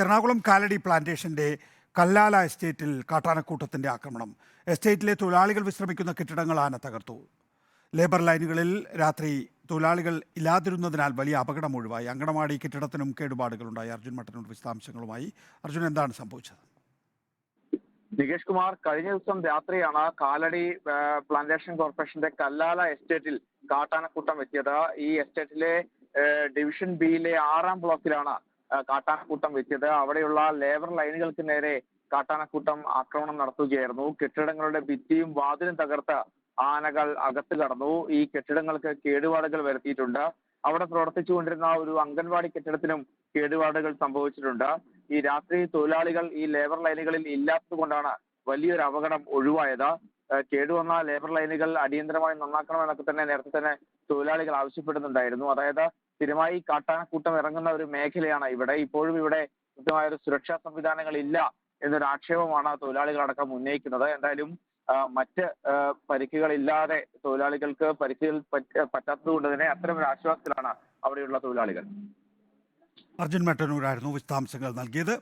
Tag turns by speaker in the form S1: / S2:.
S1: എറണാകുളം കാലടി പ്ലാന്റേഷന്റെ കല്ലാല എസ്റ്റേറ്റിൽ കാട്ടാനക്കൂട്ടത്തിന്റെ ആക്രമണം. എസ്റ്റേറ്റിലെ തൊഴിലാളികൾ വിശ്രമിക്കുന്ന കെട്ടിടങ്ങൾ ആന തകർത്തു. ലേബർ ലൈനുകളിൽ രാത്രി തൊഴിലാളികൾ ഇല്ലാതിരുന്നതിനാൽ വലിയ അപകടം ഒഴിവായി. അങ്കണവാടി കെട്ടിടത്തിനും കേടുപാടുകളുണ്ടായി. അർജുൻ മട്ടനോട് വിശദാംശങ്ങളുമായി. അർജുൻ എന്താണ് സംഭവിച്ചത്?
S2: നികേഷ് കുമാർ കഴിഞ്ഞ ദിവസം രാത്രിയാണ് കാലടി പ്ലാന്റേഷൻ കോർപ്പറേഷന്റെ കല്ലാല എസ്റ്റേറ്റിൽ കാട്ടാനക്കൂട്ടം എത്തിയത്. ഈ എസ്റ്റേറ്റിലെ ഡിവിഷൻ ബിയിലെ ആറാം ബ്ലോക്കിലാണ് കാട്ടാനക്കൂട്ടം വെച്ചത്. അവിടെയുള്ള ലേബർ ലൈനുകൾക്ക് നേരെ കാട്ടാനക്കൂട്ടം ആക്രമണം നടത്തുകയായിരുന്നു. കെട്ടിടങ്ങളുടെ ഭിത്തിയും വാതിലും തകർത്ത് ആനകൾ അകത്ത് കടന്നു. ഈ കെട്ടിടങ്ങൾക്ക് കേടുപാടുകൾ വരുത്തിയിട്ടുണ്ട്. അവിടെ പ്രവർത്തിച്ചുകൊണ്ടിരുന്ന ഒരു അംഗൻവാടി കെട്ടിടത്തിനും കേടുപാടുകൾ സംഭവിച്ചിട്ടുണ്ട്. ഈ രാത്രി തൊഴിലാളികൾ ഈ ലേബർ ലൈനുകളിൽ ഇല്ലാത്തത് കൊണ്ടാണ് വലിയൊരു അപകടം ഒഴിവായത്. കേടുവന്ന ലേബർ ലൈനുകൾ അടിയന്തരമായി നന്നാക്കണമെന്നൊക്കെ തന്നെ നേരത്തെ തന്നെ തൊഴിലാളികൾ ആവശ്യപ്പെടുന്നുണ്ടായിരുന്നു. അതായത് സ്ഥിരമായി കാട്ടാനക്കൂട്ടം ഇറങ്ങുന്ന ഒരു മേഖലയാണ് ഇവിടെ. ഇപ്പോഴും ഇവിടെ കൃത്യമായ ഒരു സുരക്ഷാ സംവിധാനങ്ങൾ ഇല്ല എന്നൊരു ആക്ഷേപമാണ് തൊഴിലാളികളടക്കം ഉന്നയിക്കുന്നത്. എന്തായാലും മറ്റ് പരിക്കുകൾ ഇല്ലാതെ തൊഴിലാളികൾക്ക് പരിക്കുകൾ പറ്റാത്തത് കൊണ്ട് തന്നെ അത്തരം ഒരു ആശ്വാസത്തിലാണ് അവിടെയുള്ള തൊഴിലാളികൾ.
S1: അർജുൻ മെട്ടനൂരായിരുന്നു വിശദാംശങ്ങൾ നൽകിയത്.